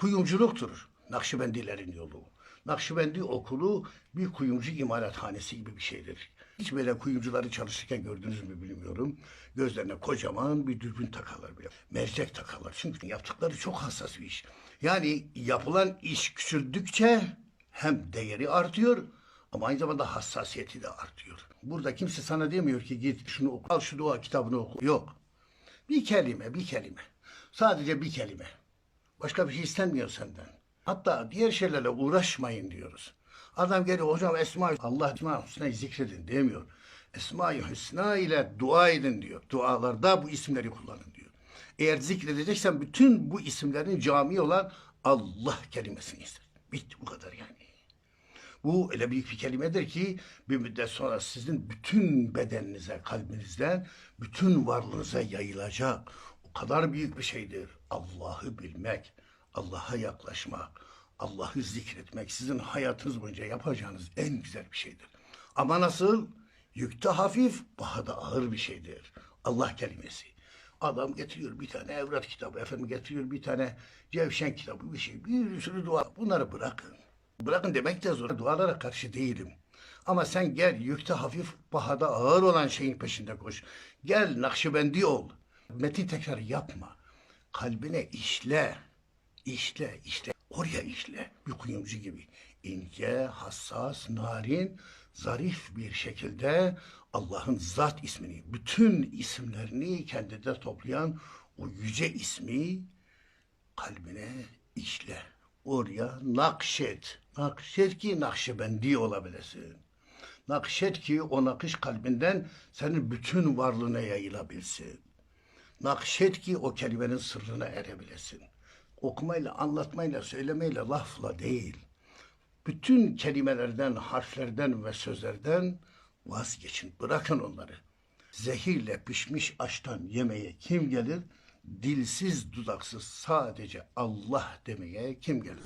Kuyumculuktur Nakşibendilerin yolu. Nakşibendi okulu bir kuyumcu imalathanesi gibi bir şeydir. Hiç böyle kuyumcuları çalışırken gördünüz mü bilmiyorum. Gözlerine kocaman bir dürbün takarlar bile. Mercek takarlar. Çünkü yaptıkları çok hassas bir iş. Yani yapılan iş küçüldükçe hem değeri artıyor ama aynı zamanda hassasiyeti de artıyor. Burada kimse sana demiyor ki git şunu oku, al şu dua kitabını oku. Yok. Bir kelime, bir kelime. Sadece bir kelime. Başka bir şey istenmiyor senden. Hatta diğer şeylerle uğraşmayın diyoruz. Adam geliyor hocam Esma Allah Esma Hüsna'yı zikredin demiyor. Esma-i Hüsna ile dua edin diyor. Dualarda bu isimleri kullanın diyor. Eğer zikredeceksen bütün bu isimlerin cami olan Allah kelimesini ister. Bitti bu kadar yani. Bu öyle büyük bir kelimedir ki bir müddet sonra sizin bütün bedeninize, kalbinizden, bütün varlığınıza yayılacak. Kadar büyük bir şeydir. Allah'ı bilmek, Allah'a yaklaşmak, Allah'ı zikretmek sizin hayatınız boyunca yapacağınız en güzel bir şeydir. Ama nasıl? Yükte hafif, bahada ağır bir şeydir. Allah kelimesi. Adam getiriyor bir tane evrat kitabı, efendim getiriyor bir tane cevşen kitabı, bir şey, bir sürü dua. Bunları bırakın. Bırakın demek de zor. Dualara karşı değilim. Ama sen gel yükte hafif, bahada ağır olan şeyin peşinde koş. Gel Nakşibendi ol. Metin tekrar yapma. Kalbine işle. İşle, işle. Oraya işle. Bir kuyumcu gibi. İnce, hassas, narin, zarif bir şekilde Allah'ın zat ismini, bütün isimlerini kendinde toplayan o yüce ismi kalbine işle. Oraya nakşet. Nakşet ki nakşibendi olabilesin. Nakşet ki o nakış kalbinden senin bütün varlığına yayılabilsin. Nakşet ki o kelimenin sırrına erebilesin. Okumayla, anlatmayla, söylemeyle, lafla değil. Bütün kelimelerden, harflerden ve sözlerden vazgeçin. Bırakın onları. Zehirle pişmiş aştan yemeye kim gelir? Dilsiz dudaksız sadece Allah demeye kim gelir?